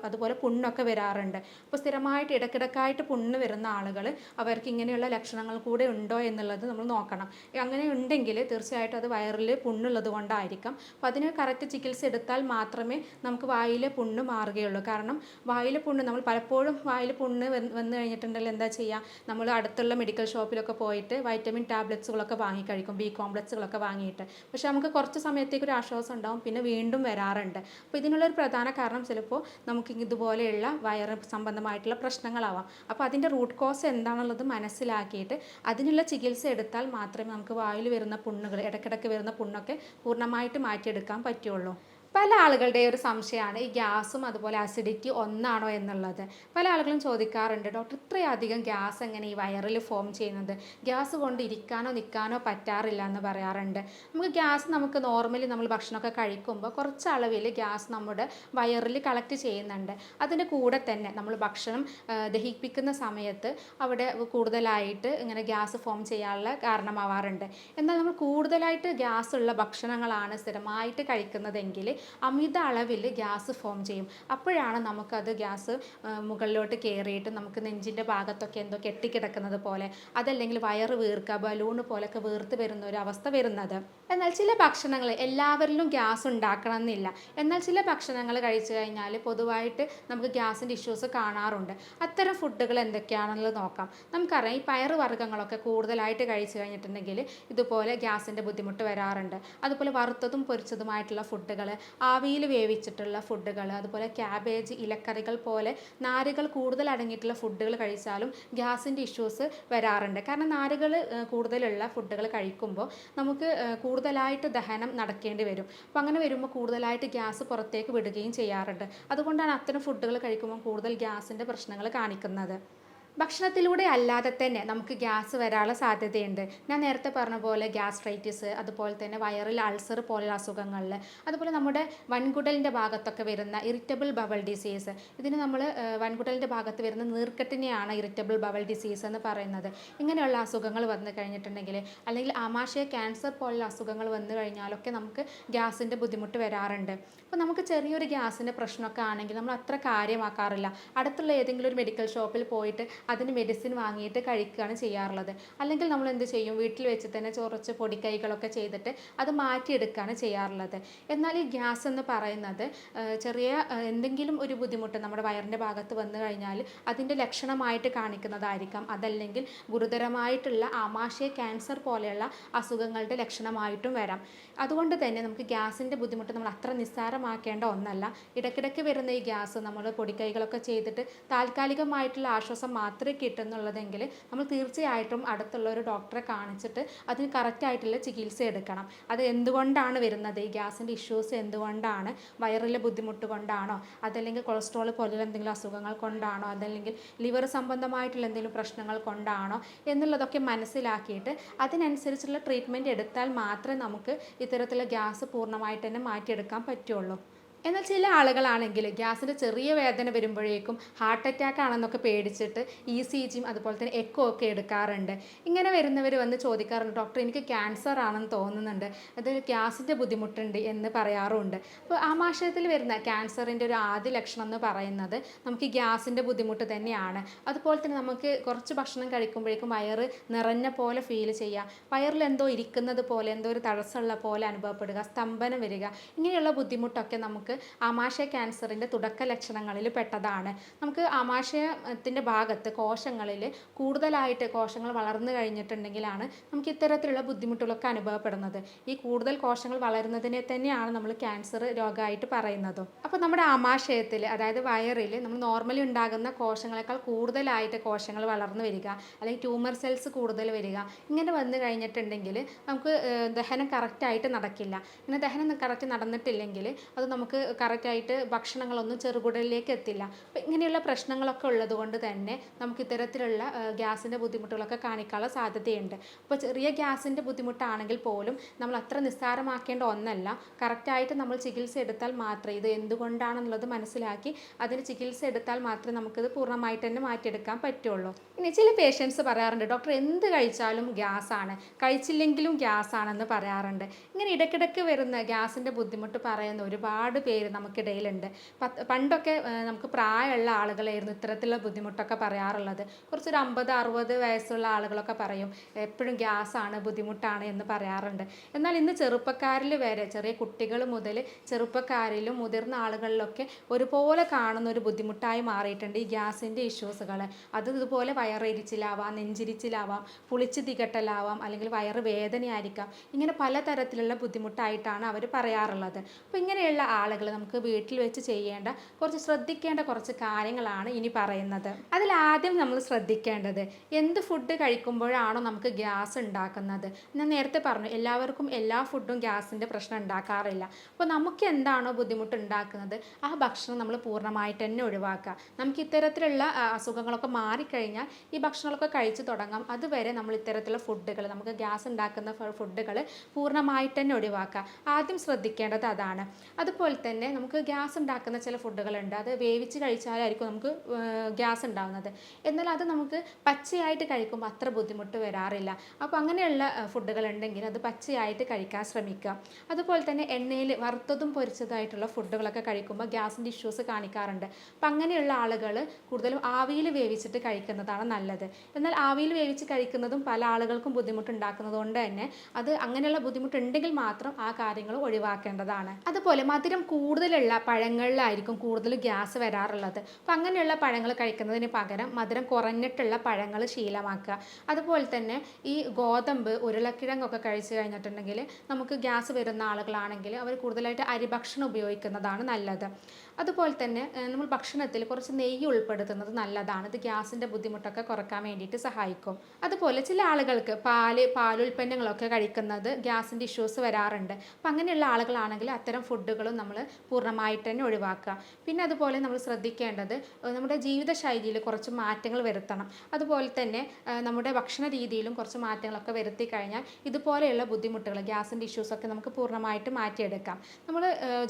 Speaker 1: അതുപോലെ പുണ്ണൊക്കെ വരാറുണ്ട്. അപ്പോൾ സ്ഥിരമായിട്ട് ഇടക്കിടക്കായിട്ട് പുണ്ണ് വരുന്ന ആളുകൾ അവർക്ക് ഇങ്ങനെയുള്ള ലക്ഷണങ്ങൾ കൂടെ ഉണ്ടോ എന്നുള്ളത് നമ്മൾ നോക്കണം. അങ്ങനെ ഉണ്ടെങ്കിൽ തീർച്ചയായിട്ടും അത് വയറിൽ പുണ്ണുള്ളത് കൊണ്ടായിരിക്കാം. അപ്പോൾ അതിന് കറക്റ്റ് ചികിത്സ എടുത്താൽ മാത്രമേ നമുക്ക് വായിലെ പുണ്ണ് മാറുകയുള്ളൂ കാരണം വായിലെ പുണ്ണ് നമ്മൾ പലപ്പോഴും വായിൽ പുണ്ണ് വന്നു കഴിഞ്ഞിട്ടുണ്ടെങ്കിൽ എന്താ ചെയ്യുക നമ്മൾ അടുത്തുള്ള മെഡിക്കൽ ഷോപ്പിലൊക്കെ പോയിട്ട് വൈറ്റമിൻ ടാബ്ലറ്റ്സുകളൊക്കെ വാങ്ങി കഴിക്കും ബി കോംപ്ലക്സുകളൊക്കെ വാങ്ങിയിട്ട്. പക്ഷേ നമുക്ക് കുറച്ച് സമയത്തേക്ക് ഒരു ആശ്വാസം ഉണ്ടാവും പിന്നെ വീണ്ടും വരാറുണ്ട്. അപ്പോൾ ഇതിനുള്ളൊരു പ്രധാന കാരണം ചിലപ്പോൾ നമുക്ക് ഇതുപോലെയുള്ള വയറ് സംബന്ധമായിട്ടുള്ള പ്രശ്നങ്ങളാവാം. അപ്പോൾ അതിന്റെ റൂട്ട് കോസ് എന്താണെന്നുള്ളത് മനസ്സിലാക്കിയിട്ട് അതിനുള്ള ചികിത്സ എടുത്താൽ മാത്രമേ നമുക്ക് വായിൽ വരുന്ന പുണ്ണുകൾ ഇടയ്ക്കിടയ്ക്ക് വരുന്ന പുണ്ണൊക്കെ പൂർണമായിട്ട് മാറ്റിയെടുക്കാൻ പറ്റുള്ളൂ. പല ആളുകളുടെ ഒരു സംശയമാണ് ഈ ഗ്യാസും അതുപോലെ അസിഡിറ്റി ഒന്നാണോ എന്നുള്ളത്. പല ആളുകളും ചോദിക്കാറുണ്ട് ഡോക്ടർ ഇത്രയധികം ഗ്യാസ് എങ്ങനെ ഈ വയറിൽ ഫോം ചെയ്യുന്നത്? ഗ്യാസ് കൊണ്ട് ഇരിക്കാനോ നിൽക്കാനോ പറ്റാറില്ല എന്ന് പറയാറുണ്ട്. നമുക്ക് ഗ്യാസ് നമുക്ക് നോർമലി നമ്മൾ ഭക്ഷണമൊക്കെ കഴിക്കുമ്പോൾ കുറച്ച് അളവിൽ ഗ്യാസ് നമ്മുടെ വയറിൽ കളക്ട് ചെയ്യുന്നുണ്ട്. അതിന്റെ കൂടെ തന്നെ നമ്മൾ ഭക്ഷണം ദഹിപ്പിക്കുന്ന സമയത്ത് അവിടെ കൂടുതലായിട്ട് ഇങ്ങനെ ഗ്യാസ് ഫോം ചെയ്യാനുള്ള കാരണമാവാറുണ്ട്. എന്നാൽ നമ്മൾ കൂടുതലായിട്ട് ഗ്യാസ് ഉള്ള ഭക്ഷണങ്ങളാണ് സ്ഥിരമായിട്ട് കഴിക്കുന്നതെങ്കിൽ അമിത അളവിൽ ഗ്യാസ് ഫോം ചെയ്യും. അപ്പോഴാണ് നമുക്കത് ഗ്യാസ് മുകളിലോട്ട് കയറിയിട്ട് നമുക്ക് നെഞ്ചിന്റെ ഭാഗത്തൊക്കെ എന്തോ കെട്ടിക്കിടക്കുന്നത് പോലെ അതല്ലെങ്കിൽ വയറ് വീർക്കുക ബലൂണ് പോലൊക്കെ വീർത്ത് വരുന്ന ഒരു അവസ്ഥ വരുന്നത്. എന്നാൽ ചില ഭക്ഷണങ്ങൾ എല്ലാവരിലും ഗ്യാസ് ഉണ്ടാക്കണം എന്നില്ല എന്നാൽ ചില ഭക്ഷണങ്ങൾ കഴിച്ചു കഴിഞ്ഞാൽ പൊതുവായിട്ട് നമുക്ക് ഗ്യാസിന്റെ ഇഷ്യൂസ് കാണാറുണ്ട്. അത്തരം ഫുഡുകൾ എന്തൊക്കെയാണെന്നുള്ളത് നോക്കാം. നമുക്കറിയാം ഈ പയറ് വർഗങ്ങളൊക്കെ കൂടുതലായിട്ട് കഴിച്ചു കഴിഞ്ഞിട്ടുണ്ടെങ്കിൽ ഇതുപോലെ ഗ്യാസിന്റെ ബുദ്ധിമുട്ട് വരാറുണ്ട്. അതുപോലെ വറുത്തതും പൊരിച്ചതുമായിട്ടുള്ള ഫുഡുകൾ ആവിയിൽ വേവിച്ചിട്ടുള്ള ഫുഡുകൾ അതുപോലെ ക്യാബേജ് ഇലക്കറികൾ പോലെ നാരുകൾ കൂടുതൽ അടങ്ങിയിട്ടുള്ള ഫുഡുകൾ കഴിച്ചാലും ഗ്യാസിന്റെ ഇഷ്യൂസ് വരാറുണ്ട്. കാരണം നാരുകൾ കൂടുതലുള്ള ഫുഡുകൾ കഴിക്കുമ്പോൾ നമുക്ക് ഏഹ്, കൂടുതലായിട്ട് ദഹനം നടക്കേണ്ടി വരും. അപ്പോൾ അങ്ങനെ വരുമ്പോൾ കൂടുതലായിട്ട് ഗ്യാസ് പുറത്തേക്ക് വിടുകയും ചെയ്യാറുണ്ട്. അതുകൊണ്ടാണ് അത്തരം ഫുഡുകൾ കഴിക്കുമ്പോൾ കൂടുതൽ ഗ്യാസിന്റെ പ്രശ്നങ്ങൾ കാണിക്കുന്നത്. ഭക്ഷണത്തിലൂടെ അല്ലാതെ തന്നെ നമുക്ക് ഗ്യാസ് വരാനുള്ള സാധ്യതയുണ്ട്. ഞാൻ നേരത്തെ പറഞ്ഞ പോലെ ഗ്യാസ്ട്രൈറ്റിസ് അതുപോലെ തന്നെ വയറിൽ അൾസർ പോലുള്ള അസുഖങ്ങളിൽ അതുപോലെ നമ്മുടെ വൻകുടലിന്റെ ഭാഗത്തൊക്കെ വരുന്ന ഇറിറ്റബിൾ ബവൽ ഡിസീസ് ഇതിന് നമ്മൾ വൻകുടലിന്റെ ഭാഗത്ത് വരുന്ന നീർക്കെട്ടിനെയാണ് ഇറിറ്റബിൾ ബവൽ ഡിസീസ് എന്ന് പറയുന്നത്. ഇങ്ങനെയുള്ള അസുഖങ്ങൾ വന്നു കഴിഞ്ഞിട്ടുണ്ടെങ്കിൽ അല്ലെങ്കിൽ ആമാശയ ക്യാൻസർ പോലുള്ള അസുഖങ്ങൾ വന്നു കഴിഞ്ഞാലൊക്കെ നമുക്ക് ഗ്യാസിന്റെ ബുദ്ധിമുട്ട് വരാറുണ്ട്. അപ്പോൾ നമുക്ക് ചെറിയൊരു ഗ്യാസിന്റെ പ്രശ്നമൊക്കെ ആണെങ്കിൽ നമ്മൾ അത്ര കാര്യമാക്കാറില്ല. അടുത്തുള്ള ഏതെങ്കിലും ഒരു മെഡിക്കൽ ഷോപ്പിൽ പോയിട്ട് അതിന് മെഡിസിൻ വാങ്ങിയിട്ട് കഴിക്കുകയാണ് ചെയ്യാറുള്ളത്. അല്ലെങ്കിൽ നമ്മൾ എന്ത് ചെയ്യും? വീട്ടിൽ വെച്ച് തന്നെ ചൊറച്ച് പൊടിക്കൈകളൊക്കെ ചെയ്തിട്ട് അത് മാറ്റിയെടുക്കുകയാണ് ചെയ്യാറുള്ളത്. എന്നാൽ ഈ ഗ്യാസ് എന്ന് പറയുന്നത് ചെറിയ എന്തെങ്കിലും ഒരു ബുദ്ധിമുട്ട് നമ്മുടെ വയറിന്റെ ഭാഗത്ത് വന്നു കഴിഞ്ഞാൽ അതിന്റെ ലക്ഷണമായിട്ട് കാണിക്കുന്നതായിരിക്കാം. അതല്ലെങ്കിൽ ഗുരുതരമായിട്ടുള്ള ആമാശയ ക്യാൻസർ പോലെയുള്ള അസുഖങ്ങളുടെ ലക്ഷണമായിട്ടും വരാം. അതുകൊണ്ട് തന്നെ നമുക്ക് ഗ്യാസിന്റെ ബുദ്ധിമുട്ട് നമ്മൾ അത്ര നിസ്സാരമാക്കേണ്ട ഒന്നല്ല. ഇടയ്ക്കിടയ്ക്ക് വരുന്ന ഈ ഗ്യാസ് നമ്മൾ പൊടിക്കൈകളൊക്കെ ചെയ്തിട്ട് താൽക്കാലികമായിട്ടുള്ള ആശ്വാസം മാത്രമേ കിട്ടുന്നുള്ളതെങ്കിൽ നമ്മൾ തീർച്ചയായിട്ടും അടുത്തുള്ള ഒരു ഡോക്ടറെ കാണിച്ചിട്ട് അതിന് കറക്റ്റായിട്ടുള്ള ചികിത്സ എടുക്കണം. അത് എന്തുകൊണ്ടാണ് വരുന്നത്? ഈ ഗ്യാസിന്റെ ഇഷ്യൂസ് എന്തുകൊണ്ടാണ്? വയറിലെ ബുദ്ധിമുട്ട് കൊണ്ടാണോ? അതല്ലെങ്കിൽ കൊളസ്ട്രോൾ പോലുള്ള എന്തെങ്കിലും അസുഖങ്ങൾ കൊണ്ടാണോ? അതല്ലെങ്കിൽ ലിവർ സംബന്ധമായിട്ടുള്ള എന്തെങ്കിലും പ്രശ്നങ്ങൾ കൊണ്ടാണോ? എന്നുള്ളതൊക്കെ മനസ്സിലാക്കിയിട്ട് അതിനനുസരിച്ചുള്ള ട്രീറ്റ്മെന്റ് എടുത്താൽ മാത്രമേ നമുക്ക് ഇത്തരത്തിലുള്ള ഗ്യാസ് പൂർണമായിട്ട് തന്നെ മാറ്റിയെടുക്കാൻ പറ്റുള്ളൂ. എന്നാൽ ചില ആളുകളാണെങ്കിൽ ഗ്യാസിന്റെ ചെറിയ വേദന വരുമ്പോഴേക്കും ഹാർട്ട് അറ്റാക്ക് ആണെന്നൊക്കെ പേടിച്ചിട്ട് ഇ സി ജിയും അതുപോലെ തന്നെ എക്കോ ഒക്കെ എടുക്കാറുണ്ട്. ഇങ്ങനെ വരുന്നവർ വന്ന് ചോദിക്കാറുണ്ട് ഡോക്ടർ എനിക്ക് ക്യാൻസർ ആണെന്ന് തോന്നുന്നുണ്ട്. അത് ഗ്യാസിന്റെ ബുദ്ധിമുട്ടുണ്ട് എന്ന് പറയാറുണ്ട്. അപ്പോൾ ആമാശയത്തിൽ വരുന്ന ക്യാൻസറിന്റെ ഒരു ആദ്യ ലക്ഷണം എന്ന് പറയുന്നത് നമുക്ക് ഗ്യാസിന്റെ ബുദ്ധിമുട്ട് തന്നെയാണ്. അതുപോലെ തന്നെ നമുക്ക് കുറച്ച് ഭക്ഷണം കഴിക്കുമ്പോഴേക്കും വയറ് നിറഞ്ഞ പോലെ ഫീൽ ചെയ്യുക വയറിൽ എന്തോ ഇരിക്കുന്നത് പോലെ എന്തോ ഒരു തടസ്സമുള്ള പോലെ അനുഭവപ്പെടുക സ്തംഭനം വരിക ഇങ്ങനെയുള്ള ബുദ്ധിമുട്ടൊക്കെ നമുക്ക് ആമാശയ ക്യാൻസറിന്റെ തുടക്ക ലക്ഷണങ്ങളിൽ പെട്ടതാണ്. നമുക്ക് ആമാശയത്തിന്റെ ഭാഗത്ത് കോശങ്ങളിൽ കൂടുതലായിട്ട് കോശങ്ങൾ വളർന്നു കഴിഞ്ഞിട്ടുണ്ടെങ്കിലാണ് നമുക്ക് ഇത്തരത്തിലുള്ള ബുദ്ധിമുട്ടുകളൊക്കെ അനുഭവപ്പെടുന്നത്. ഈ കൂടുതൽ കോശങ്ങൾ വളരുന്നതിനെ തന്നെയാണ് നമ്മൾ ക്യാൻസർ രോഗമായിട്ട് പറയുന്നത്. അപ്പോൾ നമ്മുടെ ആമാശയത്തിൽ അതായത് വയറിൽ നമ്മൾ നോർമലി ഉണ്ടാകുന്ന കോശങ്ങളെക്കാൾ കൂടുതലായിട്ട് കോശങ്ങൾ വളർന്നു വരിക അല്ലെങ്കിൽ ട്യൂമർ സെൽസ് കൂടുതൽ വരിക ഇങ്ങനെ വന്നു കഴിഞ്ഞിട്ടുണ്ടെങ്കിൽ നമുക്ക് ദഹനം കറക്റ്റായിട്ട് നടക്കില്ല. ഇങ്ങനെ ദഹനം കറക്റ്റ് നടന്നിട്ടില്ലെങ്കിൽ അത് നമുക്ക് കറക്റ്റായിട്ട് ഭക്ഷണങ്ങളൊന്നും ചെറുകുടലിലേക്ക് എത്തില്ല. അപ്പം ഇങ്ങനെയുള്ള പ്രശ്നങ്ങളൊക്കെ ഉള്ളത് കൊണ്ട് തന്നെ നമുക്ക് ഇത്തരത്തിലുള്ള ഗ്യാസിന്റെ ബുദ്ധിമുട്ടുകളൊക്കെ കാണിക്കാനുള്ള സാധ്യതയുണ്ട്. അപ്പോൾ ചെറിയ ഗ്യാസിന്റെ ബുദ്ധിമുട്ടാണെങ്കിൽ പോലും നമ്മൾ അത്ര നിസ്സാരമാക്കേണ്ട ഒന്നല്ല. കറക്റ്റായിട്ട് നമ്മൾ ചികിത്സ എടുത്താൽ മാത്രമേ ഇത് എന്തുകൊണ്ടാണെന്നുള്ളത് മനസ്സിലാക്കി അതിന് ചികിത്സ എടുത്താൽ മാത്രമേ നമുക്കിത് പൂർണമായിട്ട് തന്നെ മാറ്റിയെടുക്കാൻ പറ്റുള്ളൂ. ഇനി ചില പേഷ്യൻസ് പറയാറുണ്ട് ഡോക്ടർ എന്ത് കഴിച്ചാലും ഗ്യാസാണ്. കഴിച്ചില്ലെങ്കിലും ഗ്യാസാണെന്ന് പറയാറുണ്ട്. ഇങ്ങനെ ഇടയ്ക്കിടയ്ക്ക് വരുന്ന ഗ്യാസിന്റെ ബുദ്ധിമുട്ട് പറയുന്ന ഒരുപാട് പേര് നമുക്കിടയിലുണ്ട്. പണ്ടൊക്കെ നമുക്ക് പ്രായമുള്ള ആളുകളായിരുന്നു ഇത്തരത്തിലുള്ള ബുദ്ധിമുട്ടൊക്കെ പറയാറുള്ളത്. കുറച്ചൊരു അമ്പത് അറുപത് വയസ്സുള്ള ആളുകളൊക്കെ പറയും എപ്പോഴും ഗ്യാസാണ് ബുദ്ധിമുട്ടാണ് എന്ന് പറയാറുണ്ട്. എന്നാൽ ഇന്ന് ചെറുപ്പക്കാരിൽ വരെ ചെറിയ കുട്ടികൾ മുതൽ ചെറുപ്പക്കാരിലും മുതിർന്ന ആളുകളിലൊക്കെ ഒരുപോലെ കാണുന്ന ഒരു ബുദ്ധിമുട്ടായി മാറിയിട്ടുണ്ട് ഈ ഗ്യാസിന്റെ ഇഷ്യൂസുകൾ. അത് ഇതുപോലെ വയറെരിച്ചിലാവാം നെഞ്ചിരിച്ചിലാവാം പുളിച്ച് തികട്ടലാവാം അല്ലെങ്കിൽ വയറ് വേദനയായിരിക്കാം. ഇങ്ങനെ പലതരത്തിലുള്ള ബുദ്ധിമുട്ടായിട്ടാണ് അവർ പറയാറുള്ളത്. അപ്പോൾ ഇങ്ങനെയുള്ള ആളുകൾ ആളുകൾ നമുക്ക് വീട്ടിൽ വെച്ച് ചെയ്യേണ്ട കുറച്ച് ശ്രദ്ധിക്കേണ്ട കുറച്ച് കാര്യങ്ങളാണ് ഇനി പറയുന്നത്. അതിൽ ആദ്യം നമ്മൾ ശ്രദ്ധിക്കേണ്ടത് എന്ത് ഫുഡ് കഴിക്കുമ്പോഴാണോ നമുക്ക് ഗ്യാസ് ഉണ്ടാക്കുന്നത്. ഞാൻ നേരത്തെ പറഞ്ഞു എല്ലാവർക്കും എല്ലാ ഫുഡും ഗ്യാസിന്റെ പ്രശ്നം ഉണ്ടാക്കാറില്ല. അപ്പോൾ നമുക്ക് എന്താണോ ബുദ്ധിമുട്ട് ഉണ്ടാക്കുന്നത് ആ ഭക്ഷണം നമ്മൾ പൂർണമായിട്ട് തന്നെ ഒഴിവാക്കുക. നമുക്ക് ഇത്തരത്തിലുള്ള അസുഖങ്ങളൊക്കെ മാറിക്കഴിഞ്ഞാൽ ഈ ഭക്ഷണങ്ങളൊക്കെ കഴിച്ചു തുടങ്ങാം. അതുവരെ നമ്മൾ ഇത്തരത്തിലുള്ള ഫുഡുകൾ നമുക്ക് ഗ്യാസ് ഉണ്ടാക്കുന്ന ഫുഡുകൾ പൂർണമായിട്ട് തന്നെ ഒഴിവാക്കുക. ആദ്യം ശ്രദ്ധിക്കേണ്ടത് അതാണ്. അതുപോലെ തന്നെ നമുക്ക് ഗ്യാസ് ഉണ്ടാക്കുന്ന ചില ഫുഡുകളുണ്ട്. അത് വേവിച്ച് കഴിച്ചാലായിരിക്കും നമുക്ക് ഗ്യാസ് ഉണ്ടാകുന്നത് എന്നാൽ അത് നമുക്ക് പച്ചയായിട്ട് കഴിക്കുമ്പോൾ അത്ര ബുദ്ധിമുട്ട് വരാറില്ല. അപ്പോൾ അങ്ങനെയുള്ള ഫുഡുകൾ ഉണ്ടെങ്കിൽ അത് പച്ചയായിട്ട് കഴിക്കാൻ ശ്രമിക്കുക. അതുപോലെ തന്നെ എണ്ണയിൽ വറുത്തതും പൊരിച്ചതായിട്ടുള്ള ഫുഡുകളൊക്കെ കഴിക്കുമ്പോൾ ഗ്യാസിന്റെ ഇഷ്യൂസ് കാണിക്കാറുണ്ട്. അപ്പം അങ്ങനെയുള്ള ആളുകൾ കൂടുതലും ആവിയിൽ വേവിച്ചിട്ട് കഴിക്കുന്നതാണ് നല്ലത്. എന്നാൽ ആവിയിൽ വേവിച്ച് കഴിക്കുന്നതും പല ആളുകൾക്കും ബുദ്ധിമുട്ടുണ്ടാക്കുന്നത് കൊണ്ട് തന്നെ അത് അങ്ങനെയുള്ള ബുദ്ധിമുട്ടുണ്ടെങ്കിൽ മാത്രം ആ കാര്യങ്ങൾ ഒഴിവാക്കേണ്ടതാണ്. അതുപോലെ മധുരം കൂടുതലുള്ള പഴങ്ങളിലായിരിക്കും കൂടുതൽ ഗ്യാസ് വരാറുള്ളത്. അപ്പം അങ്ങനെയുള്ള പഴങ്ങൾ കഴിക്കുന്നതിന് പകരം മധുരം കുറഞ്ഞിട്ടുള്ള പഴങ്ങൾ ശീലമാക്കുക. അതുപോലെ തന്നെ ഈ ഗോതമ്പ് ഉരുളക്കിഴങ്ങൊക്കെ കഴിച്ചു കഴിഞ്ഞിട്ടുണ്ടെങ്കിൽ നമുക്ക് ഗ്യാസ് വരുന്ന ആളുകളാണെങ്കിൽ അവർ കൂടുതലായിട്ട് അരിഭക്ഷണം ഉപയോഗിക്കുന്നതാണ് നല്ലത്. അതുപോലെ തന്നെ നമ്മൾ ഭക്ഷണത്തിൽ കുറച്ച് നെയ്യ് ഉൾപ്പെടുത്തുന്നത് നല്ലതാണ്. ഇത് ഗ്യാസിന്റെ ബുദ്ധിമുട്ടൊക്കെ കുറയ്ക്കാൻ വേണ്ടിയിട്ട് സഹായിക്കും. അതുപോലെ ചില ആളുകൾക്ക് പാൽ പാലുൽപ്പന്നങ്ങളൊക്കെ കഴിക്കുന്നത് ഗ്യാസിന്റെ ഇഷ്യൂസ് വരാറുണ്ട്. അപ്പം അങ്ങനെയുള്ള ആളുകളാണെങ്കിൽ അത്തരം ഫുഡുകളും നമ്മൾ പൂർണമായിട്ട് തന്നെ ഒഴിവാക്കുക. പിന്നെ അതുപോലെ നമ്മൾ ശ്രദ്ധിക്കേണ്ടത് നമ്മുടെ ജീവിതശൈലിയിൽ കുറച്ച് മാറ്റങ്ങൾ വരുത്തണം. അതുപോലെ തന്നെ നമ്മുടെ ഭക്ഷണ രീതിയിലും കുറച്ച് മാറ്റങ്ങളൊക്കെ വരുത്തി കഴിഞ്ഞാൽ ഇതുപോലെയുള്ള ബുദ്ധിമുട്ടുകൾ ഗ്യാസിന്റെ ഇഷ്യൂസൊക്കെ നമുക്ക് പൂർണമായിട്ട് മാറ്റിയെടുക്കാം. നമ്മൾ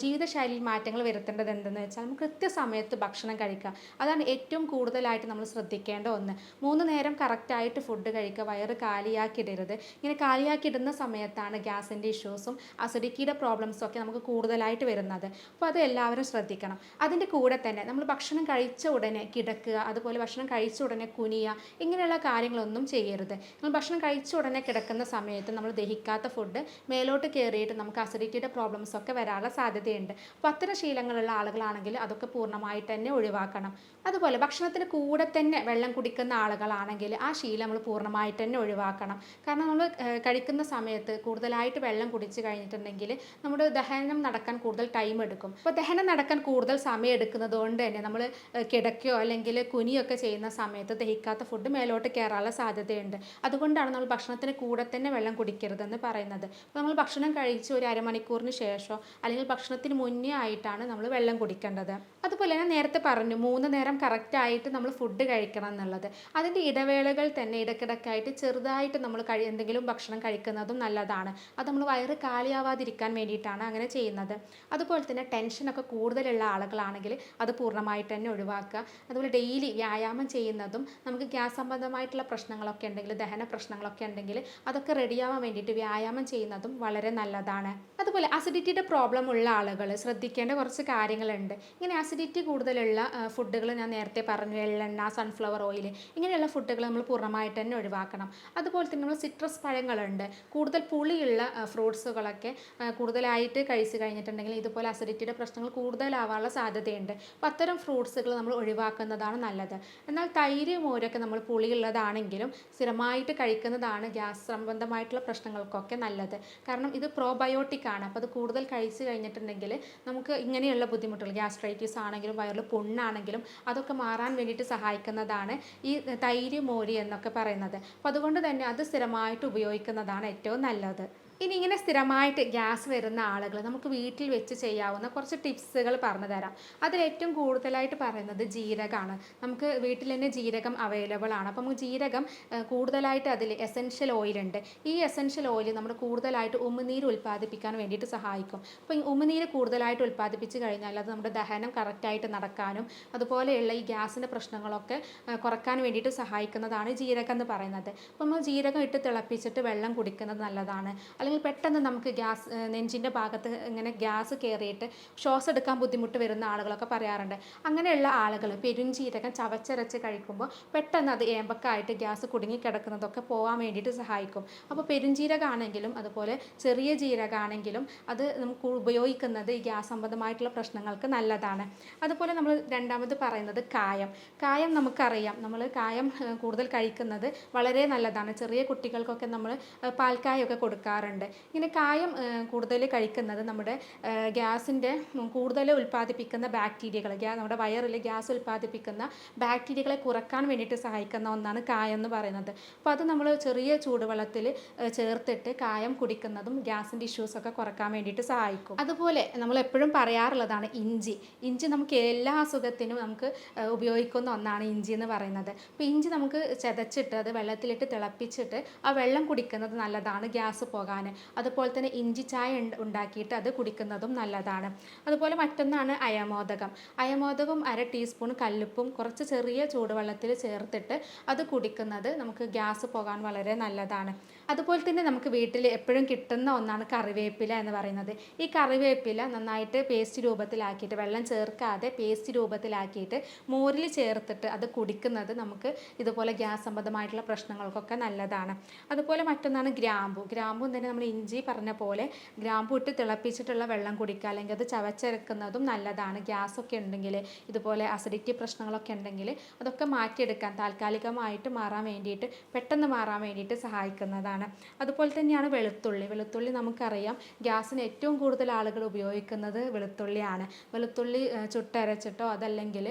Speaker 1: ജീവിതശൈലിയിൽ മാറ്റങ്ങൾ വരുത്തേണ്ടത് എന്തെന്ന് വെച്ചാൽ നമുക്ക് കൃത്യസമയത്ത് ഭക്ഷണം കഴിക്കുക. അതാണ് ഏറ്റവും കൂടുതലായിട്ട് നമ്മൾ ശ്രദ്ധിക്കേണ്ട ഒന്ന്. മൂന്ന് നേരം കറക്റ്റായിട്ട് ഫുഡ് കഴിക്കുക. വയറ് കാലിയാക്കിയിടരുത്. ഇങ്ങനെ കാലിയാക്കിയിടുന്ന സമയത്താണ് ഗ്യാസിന്റെ ഇഷ്യൂസും അസിഡിറ്റിയുടെ പ്രോബ്ലംസും ഒക്കെ നമുക്ക് കൂടുതലായിട്ട് വരുന്നത്. അപ്പോൾ അത് എല്ലാവരും ശ്രദ്ധിക്കണം. അതിന്റെ കൂടെ തന്നെ നമ്മൾ ഭക്ഷണം കഴിച്ച ഉടനെ കിടക്കുക അതുപോലെ ഭക്ഷണം കഴിച്ച ഉടനെ കുനിയുക ഇങ്ങനെയുള്ള കാര്യങ്ങളൊന്നും ചെയ്യരുത്. നമ്മൾ ഭക്ഷണം കഴിച്ച ഉടനെ കിടക്കുന്ന സമയത്ത് നമ്മൾ ദഹിക്കാത്ത ഫുഡ് മേലോട്ട് കയറിയിട്ട് നമുക്ക് അസിഡിറ്റിയുടെ പ്രോബ്ലംസ് ഒക്കെ വരാനുള്ള സാധ്യതയുണ്ട്. അപ്പോൾ അത്തരം ശീലങ്ങളുള്ള ആളുകളാണെങ്കിൽ അതൊക്കെ പൂർണമായിട്ട് തന്നെ ഒഴിവാക്കണം. അതുപോലെ ഭക്ഷണത്തിന് കൂടെ തന്നെ വെള്ളം കുടിക്കുന്ന ആളുകളാണെങ്കിൽ ആ ശീലം നമ്മൾ പൂർണമായിട്ട് തന്നെ ഒഴിവാക്കണം. കാരണം നമ്മൾ കഴിക്കുന്ന സമയത്ത് കൂടുതലായിട്ട് വെള്ളം കുടിച്ച് കഴിഞ്ഞിട്ടുണ്ടെങ്കിൽ നമ്മുടെ ദഹനം നടക്കാൻ കൂടുതൽ ടൈം എടുക്കും. അപ്പോൾ ദഹനം നടക്കാൻ കൂടുതൽ സമയം എടുക്കുന്നത് കൊണ്ട് തന്നെ നമ്മൾ കിടക്കുകയോ അല്ലെങ്കിൽ കുനിയൊക്കെ ചെയ്യുന്ന സമയത്ത് ദഹിക്കാത്ത ഫുഡ് മേലോട്ട് കയറാനുള്ള സാധ്യതയുണ്ട്. അതുകൊണ്ടാണ് നമ്മൾ ഭക്ഷണത്തിന് കൂടെ തന്നെ വെള്ളം കുടിക്കരുതെന്ന് പറയുന്നത്. അപ്പോൾ നമ്മൾ ഭക്ഷണം കഴിച്ച് ഒരു അരമണിക്കൂറിന് ശേഷമോ അല്ലെങ്കിൽ ഭക്ഷണത്തിന് മുന്നേ ആയിട്ടാണ് നമ്മൾ വെള്ളം കുടിക്കേണ്ടത്. അതുപോലെ ഞാൻ നേരത്തെ പറഞ്ഞു മൂന്ന് നേരം കറക്റ്റായിട്ട് നമ്മൾ ഫുഡ് കഴിക്കണം എന്നുള്ളത്. അതിന്റെ ഇടവേളകൾ തന്നെ ഇടയ്ക്കിടയ്ക്കായിട്ട് ചെറുതായിട്ട് നമ്മൾ കഴി എന്തെങ്കിലും ഭക്ഷണം കഴിക്കുന്നതും നല്ലതാണ്. അത് നമ്മൾ വയറ് കാലിയാവാതിരിക്കാൻ വേണ്ടിയിട്ടാണ് അങ്ങനെ ചെയ്യുന്നത്. അതുപോലെ തന്നെ ടെൻഷനൊക്കെ കൂടുതലുള്ള ആളുകളാണെങ്കിൽ അത് പൂർണമായിട്ട് തന്നെ ഒഴിവാക്കുക. അതുപോലെ ഡെയിലി വ്യായാമം ചെയ്യുന്നതും നമുക്ക് ഗ്യാസ് സംബന്ധമായിട്ടുള്ള പ്രശ്നങ്ങളൊക്കെ ഉണ്ടെങ്കിൽ ദഹന പ്രശ്നങ്ങളൊക്കെ ഉണ്ടെങ്കിൽ അതൊക്കെ റെഡിയാവാൻ വേണ്ടിയിട്ട് വ്യായാമം ചെയ്യുന്നതും വളരെ നല്ലതാണ്. അതുപോലെ അസിഡിറ്റിയുടെ പ്രോബ്ലം ഉള്ള ആളുകൾ ശ്രദ്ധിക്കേണ്ട കുറച്ച് കാര്യങ്ങളുണ്ട്. ഇങ്ങനെ അസിഡിറ്റി കൂടുതലുള്ള ഫുഡുകൾ ഞാൻ നേരത്തെ പറഞ്ഞു എള്ളെണ്ണ സൺഫ്ലവർ ഓയിൽ ഇങ്ങനെയുള്ള ഫുഡുകൾ നമ്മൾ പൂർണമായിട്ട് തന്നെ ഒഴിവാക്കണം. അതുപോലെ തന്നെ നമ്മൾ സിട്രസ് പഴങ്ങളുണ്ട്. കൂടുതൽ പുളിയുള്ള ഫ്രൂട്ട്സുകളൊക്കെ കൂടുതലായിട്ട് കഴിച്ചു കഴിഞ്ഞിട്ടുണ്ടെങ്കിൽ ഇതുപോലെ അസിഡിറ്റിയുടെ പ്രശ്നങ്ങൾ കൂടുതലാവാനുള്ള സാധ്യതയുണ്ട്. അപ്പോൾ അത്തരം ഫ്രൂട്ട്സുകൾ നമ്മൾ ഒഴിവാക്കുന്നതാണ് നല്ലത്. എന്നാൽ തൈര് മോരൊക്കെ നമ്മൾ പുളിയുള്ളതാണെങ്കിലും സ്ഥിരമായിട്ട് കഴിക്കുന്നതാണ് ഗ്യാസ് സംബന്ധമായിട്ടുള്ള പ്രശ്നങ്ങൾക്കൊക്കെ നല്ലത്. കാരണം ഇത് പ്രോബയോട്ടിക് ആണ്. അപ്പോൾ അത് കൂടുതൽ കഴിച്ചു കഴിഞ്ഞിട്ടുണ്ടെങ്കിൽ നമുക്ക് ഇങ്ങനെയുള്ള ബുദ്ധിമുട്ടുകൾ ഗ്യാസ്ട്രൈറ്റിസ് ആണെങ്കിലും വയറിൽ പുണ്ണാണെങ്കിലും അതൊക്കെ മാറാൻ വേണ്ടിയിട്ട് സഹായിക്കുന്നതാണ് ഈ തൈര് മോര് എന്നൊക്കെ പറയുന്നത്. അപ്പോൾ അതുകൊണ്ട് തന്നെ അത് സ്ഥിരമായിട്ട് ഉപയോഗിക്കുന്നതാണ് ഏറ്റവും നല്ലത്. ഇനി ഇങ്ങനെ സ്ഥിരമായിട്ട് ഗ്യാസ് വരുന്ന ആളുകൾ നമുക്ക് വീട്ടിൽ വെച്ച് ചെയ്യാവുന്ന കുറച്ച് ടിപ്സുകൾ പറഞ്ഞു തരാം. അതിൽ ഏറ്റവും കൂടുതലായിട്ട് പറയുന്നത് ജീരകമാണ്. നമുക്ക് വീട്ടിൽ തന്നെ ജീരകം അവൈലബിൾ ആണ്. അപ്പം ജീരകം കൂടുതലായിട്ട് അതിൽ എസെൻഷ്യൽ ഉണ്ട്. ഈ എസെൻഷ്യൽ ഓയിൽ നമ്മൾ കൂടുതലായിട്ട് ഉമിനീര് ഉൽപ്പാദിപ്പിക്കാൻ വേണ്ടിയിട്ട് സഹായിക്കും. അപ്പോൾ ഈ ഉമിനീര് കൂടുതലായിട്ട് ഉൽപ്പാദിപ്പിച്ച് കഴിഞ്ഞാൽ അത് നമ്മുടെ ദഹനം കറക്റ്റായിട്ട് നടക്കാനും അതുപോലെയുള്ള ഈ ഗ്യാസിന്റെ പ്രശ്നങ്ങളൊക്കെ കുറയ്ക്കാൻ വേണ്ടിയിട്ട് സഹായിക്കുന്നതാണ് ജീരകം എന്ന് പറയുന്നത്. അപ്പം നമ്മൾ ജീരകം ഇട്ട് തിളപ്പിച്ചിട്ട് വെള്ളം കുടിക്കുന്നത് നല്ലതാണ്. അല്ലെങ്കിൽ പെട്ടെന്ന് നമുക്ക് ഗ്യാസ് നെഞ്ചിന്റെ ഭാഗത്ത് ഇങ്ങനെ ഗ്യാസ് കയറിയിട്ട് ശ്വാസം എടുക്കാൻ ബുദ്ധിമുട്ട് വരുന്ന ആളുകളൊക്കെ പറയാറുണ്ട്. അങ്ങനെയുള്ള ആളുകൾ പെരുംജീരകം ചവച്ചരച്ച് കഴിക്കുമ്പോൾ പെട്ടെന്ന് അത് ഏമ്പക്കായിട്ട് ഗ്യാസ് കുടുങ്ങി കിടക്കുന്നതൊക്കെ പോകാൻ വേണ്ടിയിട്ട് സഹായിക്കും. അപ്പോൾ പെരുംജീരകമാണെങ്കിലും അതുപോലെ ചെറിയ ജീരകാണെങ്കിലും അത് നമുക്ക് ഉപയോഗിക്കുന്നത് ഈ ഗ്യാസ് സംബന്ധമായിട്ടുള്ള പ്രശ്നങ്ങൾക്ക് നല്ലതാണ്. അതുപോലെ നമ്മൾ രണ്ടാമത് പറയുന്നത് കായം. കായം നമുക്കറിയാം. നമ്മൾ കായം കൂടുതൽ കഴിക്കുന്നത് വളരെ നല്ലതാണ്. ചെറിയ കുട്ടികൾക്കൊക്കെ നമ്മൾ പാൽക്കായൊക്കെ കൊടുക്കാറുണ്ട്. പറയാറുണ്ട് ഇങ്ങനെ കായം കൂടുതൽ കഴിക്കുന്നത് നമ്മുടെ ഗ്യാസിന്റെ കൂടുതൽ ഉൽപ്പാദിപ്പിക്കുന്ന ബാക്ടീരിയകൾ നമ്മുടെ വയറിൽ ഗ്യാസ് ഉൽപ്പാദിപ്പിക്കുന്ന ബാക്ടീരിയകളെ കുറയ്ക്കാൻ വേണ്ടിയിട്ട് സഹായിക്കുന്ന ഒന്നാണ് കായം എന്ന് പറയുന്നത്. അപ്പോൾ അത് നമ്മൾ ചെറിയ ചൂടുവെള്ളത്തിൽ ചേർത്തിട്ട് കായം കുടിക്കുന്നതും ഗ്യാസിന്റെ ഇഷ്യൂസൊക്കെ കുറയ്ക്കാൻ വേണ്ടിയിട്ട് സഹായിക്കും. അതുപോലെ നമ്മൾ എപ്പോഴും പറയാറുള്ളതാണ് ഇഞ്ചി. ഇഞ്ചി നമുക്ക് എല്ലാ അസുഖത്തിനും നമുക്ക് ഉപയോഗിക്കുന്ന ഒന്നാണ് ഇഞ്ചി എന്ന് പറയുന്നത്. അപ്പോൾ ഇഞ്ചി നമുക്ക് ചതച്ചിട്ട് അത് വെള്ളത്തിലിട്ട് തിളപ്പിച്ചിട്ട് ആ വെള്ളം കുടിക്കുന്നത് നല്ലതാണ് ഗ്യാസ് പോകാൻ അതുപോലെ തന്നെ ഇഞ്ചി ചായ ഉണ്ടാക്കിയിട്ട് അത് കുടിക്കുന്നതും നല്ലതാണ്. അതുപോലെ മറ്റൊന്നാണ് അയമോദകം. അയമോദകം അര ടീസ്പൂൺ കല്ലുപ്പും കുറച്ച് ചെറിയ ചൂടുവെള്ളത്തിൽ ചേർത്തിട്ട് അത് കുടിക്കുന്നത് നമുക്ക് ഗ്യാസ് പോകാൻ വളരെ നല്ലതാണ്. അതുപോലെ തന്നെ നമുക്ക് വീട്ടിൽ എപ്പോഴും കിട്ടുന്ന ഒന്നാണ് കറിവേപ്പില എന്ന് പറയുന്നത്. ഈ കറിവേപ്പില നന്നായിട്ട് പേസ്റ്റ് രൂപത്തിലാക്കിയിട്ട് വെള്ളം ചേർക്കാതെ പേസ്റ്റ് രൂപത്തിലാക്കിയിട്ട് മോരിൽ ചേർത്തിട്ട് അത് കുടിക്കുന്നത് നമുക്ക് ഇതുപോലെ ഗ്യാസ് സംബന്ധമായിട്ടുള്ള പ്രശ്നങ്ങൾക്കൊക്കെ നല്ലതാണ്. അതുപോലെ മറ്റൊന്നാണ് ഗ്രാമ്പു. ഗ്രാമ്പു തന്നെ നമ്മൾ ഇഞ്ചി പറഞ്ഞ പോലെ ഗ്രാമ്പു ഇട്ട് തിളപ്പിച്ചിട്ടുള്ള വെള്ളം കുടിക്കുക അല്ലെങ്കിൽ അത് ചവച്ചരക്കുന്നതും നല്ലതാണ്. ഗ്യാസ് ഒക്കെ ഉണ്ടെങ്കിൽ ഇതുപോലെ അസിഡിറ്റി പ്രശ്നങ്ങളൊക്കെ ഉണ്ടെങ്കിൽ അതൊക്കെ മാറ്റിയെടുക്കാൻ താൽക്കാലികമായിട്ട് മാറാൻ വേണ്ടിയിട്ട് പെട്ടെന്ന് മാറാൻ വേണ്ടിയിട്ട് സഹായിക്കുന്നതാണ്. അതുപോലെ തന്നെയാണ് വെളുത്തുള്ളി. വെളുത്തുള്ളി നമുക്കറിയാം ഗ്യാസിന് ഏറ്റവും കൂടുതൽ ആളുകൾ ഉപയോഗിക്കുന്നത് വെളുത്തുള്ളിയാണ്. വെളുത്തുള്ളി ചുട്ടരച്ചിട്ടോ അതല്ലെങ്കിൽ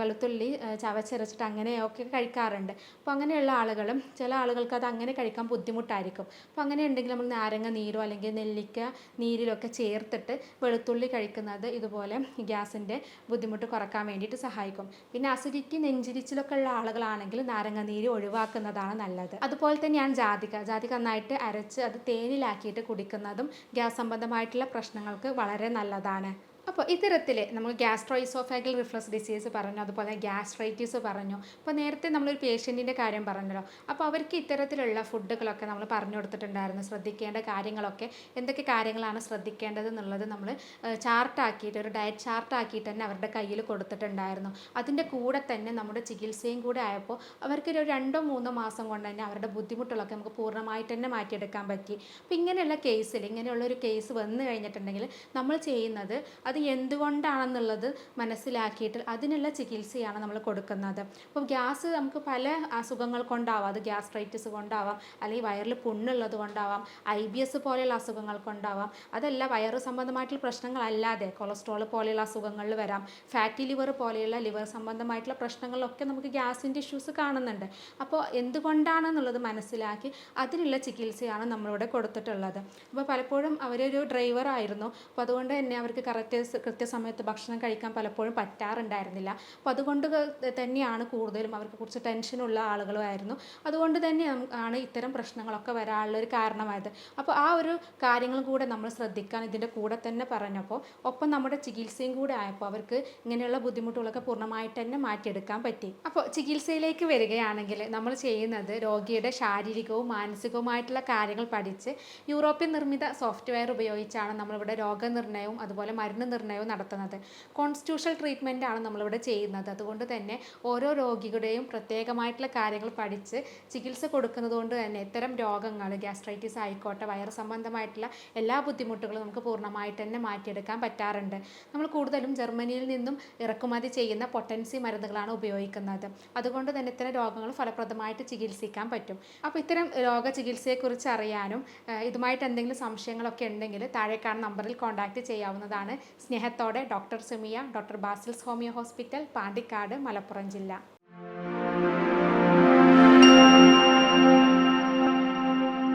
Speaker 1: വെളുത്തുള്ളി ചവച്ചരച്ചിട്ടോ അങ്ങനെയൊക്കെ കഴിക്കാറുണ്ട്. അപ്പോൾ അങ്ങനെയുള്ള ആളുകളും ചില ആളുകൾക്ക് അത് അങ്ങനെ കഴിക്കാൻ ബുദ്ധിമുട്ടായിരിക്കും. അപ്പോൾ അങ്ങനെ ഉണ്ടെങ്കിൽ നമ്മൾ നാരങ്ങ നീരോ അല്ലെങ്കിൽ നെല്ലിക്ക നീരിലൊക്കെ ചേർത്തിട്ട് വെളുത്തുള്ളി കഴിക്കുന്നത് ഇതുപോലെ ഗ്യാസിന്റെ ബുദ്ധിമുട്ട് കുറയ്ക്കാൻ വേണ്ടിയിട്ട് സഹായിക്കും. പിന്നെ അസിഡിറ്റി നെഞ്ചിരിച്ചിലൊക്കെ ഉള്ള ആളുകളാണെങ്കിൽ നാരങ്ങ നീര് ഒഴിവാക്കുന്നതാണ് നല്ലത്. അതുപോലെ തന്നെയാണ് ജാതിക. ജാതിക നന്നായിട്ട് അരച്ച് അത് തേനിലാക്കിയിട്ട് കുടിക്കുന്നതും ഗ്യാസ് സംബന്ധമായിട്ടുള്ള പ്രശ്നങ്ങൾക്ക് വളരെ നല്ലതാണ്. അപ്പോൾ ഇത്തരത്തിൽ നമ്മൾ ഗ്യാസ്ട്രോയിസോഫാഗൽ റിഫ്ലക്സ് ഡിസീസ് പറഞ്ഞു അതുപോലെ ഗ്യാസ്ട്രൈറ്റിസ് പറഞ്ഞു. അപ്പോൾ നേരത്തെ നമ്മളൊരു പേഷ്യന്റിന്റെ കാര്യം പറഞ്ഞല്ലോ. അപ്പോൾ അവർക്ക് ഇത്തരത്തിലുള്ള ഫുഡുകളൊക്കെ നമ്മൾ പറഞ്ഞു കൊടുത്തിട്ടുണ്ടായിരുന്നു. ശ്രദ്ധിക്കേണ്ട കാര്യങ്ങളൊക്കെ എന്തൊക്കെ കാര്യങ്ങളാണ് ശ്രദ്ധിക്കേണ്ടത് എന്നുള്ളത് നമ്മൾ ചാർട്ടാക്കിയിട്ട് ഒരു ഡയറ്റ് ചാർട്ടാക്കിയിട്ട് തന്നെ അവരുടെ കയ്യിൽ കൊടുത്തിട്ടുണ്ടായിരുന്നു. അതിന്റെ കൂടെ തന്നെ നമ്മുടെ ചികിത്സയും കൂടെ ആയപ്പോൾ അവർക്ക് ഒരു രണ്ടോ മൂന്നോ മാസം കൊണ്ട് തന്നെ അവരുടെ ബുദ്ധിമുട്ടുകളൊക്കെ നമുക്ക് പൂർണമായിട്ട് തന്നെ മാറ്റിയെടുക്കാൻ പറ്റി. അപ്പോൾ ഇങ്ങനെയുള്ള കേസിൽ ഇങ്ങനെയുള്ള ഒരു കേസ് വന്നു കഴിഞ്ഞിട്ടുണ്ടെങ്കിൽ നമ്മൾ ചെയ്യുന്നത് അത് എന്തുകൊണ്ടാണെന്നുള്ളത് മനസ്സിലാക്കിയിട്ട് അതിനുള്ള ചികിത്സയാണ് നമ്മൾ കൊടുക്കുന്നത്. അപ്പോൾ ഗ്യാസ് നമുക്ക് പല അസുഖങ്ങൾ കൊണ്ടാവാം. അത് ഗ്യാസ്ട്രൈറ്റിസ് കൊണ്ടാവാം. അല്ലെങ്കിൽ വയറിൽ പുണ്ണുള്ളത് കൊണ്ടാവാം. ഐ ബി എസ് പോലെയുള്ള അസുഖങ്ങൾ കൊണ്ടാവാം. അതല്ല വയറ് സംബന്ധമായിട്ടുള്ള പ്രശ്നങ്ങളല്ലാതെ കൊളസ്ട്രോൾ പോലെയുള്ള അസുഖങ്ങളിൽ വരാം. ഫാറ്റി ലിവർ പോലെയുള്ള ലിവർ സംബന്ധമായിട്ടുള്ള പ്രശ്നങ്ങളിലൊക്കെ നമുക്ക് ഗ്യാസിന്റെ ഇഷ്യൂസ് കാണുന്നുണ്ട്. അപ്പോൾ എന്തുകൊണ്ടാണെന്നുള്ളത് മനസ്സിലാക്കി അതിനുള്ള ചികിത്സയാണ് നമ്മളിവിടെ കൊടുത്തിട്ടുള്ളത്. അപ്പോൾ പലപ്പോഴും അവരൊരു ഡ്രൈവർ ആയിരുന്നു അപ്പോൾ അതുകൊണ്ട് തന്നെ അവർക്ക് കറക്റ്റ് കൃത്യസമയത്ത് ഭക്ഷണം കഴിക്കാൻ പലപ്പോഴും പറ്റാറുണ്ടായിരുന്നില്ല. അപ്പോൾ അതുകൊണ്ട് തന്നെയാണ് കൂടുതലും അവർക്ക് കുറച്ച് ടെൻഷനുള്ള ആളുകളുമായിരുന്നു അതുകൊണ്ട് തന്നെ ആണ് ഇത്തരം പ്രശ്നങ്ങളൊക്കെ വരാനുള്ള ഒരു കാരണമായത്. അപ്പോൾ ആ ഒരു കാര്യങ്ങളും കൂടെ നമ്മൾ ശ്രദ്ധിക്കാൻ ഇതിന്റെ കൂടെ തന്നെ പറഞ്ഞപ്പോൾ ഒപ്പം നമ്മുടെ ചികിത്സയും കൂടെ ആയപ്പോൾ അവർക്ക് ഇങ്ങനെയുള്ള ബുദ്ധിമുട്ടുകളൊക്കെ പൂർണമായിട്ട് തന്നെ മാറ്റിയെടുക്കാൻ പറ്റി. അപ്പോൾ ചികിത്സയിലേക്ക് വരികയാണെങ്കിൽ നമ്മൾ ചെയ്യുന്നത് രോഗിയുടെ ശാരീരികവും മാനസികവുമായിട്ടുള്ള കാര്യങ്ങൾ പഠിച്ച് യൂറോപ്യൻ നിർമ്മിത സോഫ്റ്റ്വെയർ ഉപയോഗിച്ചാണ് നമ്മളിവിടെ രോഗനിർണയവും അതുപോലെ മരുന്ന് നിർണയവും നടത്തുന്നത്. കോൺസ്റ്റിറ്റ്യൂഷണൽ ട്രീറ്റ്മെന്റ് ആണ് നമ്മളിവിടെ ചെയ്യുന്നത്. അതുകൊണ്ട് തന്നെ ഓരോ രോഗികളുടെയും പ്രത്യേകമായിട്ടുള്ള കാര്യങ്ങൾ പഠിച്ച് ചികിത്സ കൊടുക്കുന്നത് കൊണ്ട് തന്നെ ഇത്തരം രോഗങ്ങൾ ഗ്യാസ്ട്രൈറ്റിസ് ആയിക്കോട്ടെ വയറ് സംബന്ധമായിട്ടുള്ള എല്ലാ ബുദ്ധിമുട്ടുകളും നമുക്ക് പൂർണമായിട്ട് തന്നെ മാറ്റിയെടുക്കാൻ പറ്റാറുണ്ട്. നമ്മൾ കൂടുതലും ജർമ്മനിയിൽ നിന്നും ഇറക്കുമതി ചെയ്യുന്ന പൊട്ടൻസി മരുന്നുകളാണ് ഉപയോഗിക്കുന്നത്. അതുകൊണ്ട് തന്നെ ഇത്തരം രോഗങ്ങൾ ഫലപ്രദമായിട്ട് ചികിത്സിക്കാൻ പറ്റും. അപ്പോൾ ഇത്തരം രോഗ ചികിത്സയെക്കുറിച്ച് അറിയാനും ഇതുമായിട്ട് എന്തെങ്കിലും സംശയങ്ങളൊക്കെ ഉണ്ടെങ്കിൽ താഴെ കാണുന്ന നമ്പറിൽ കോൺടാക്റ്റ് ചെയ്യാവുന്നതാണ് സ്നേഹത്തോടെ doctor Sumiya doctor Basil's homeo hospital Pandikkad Malappuram ജില്ല.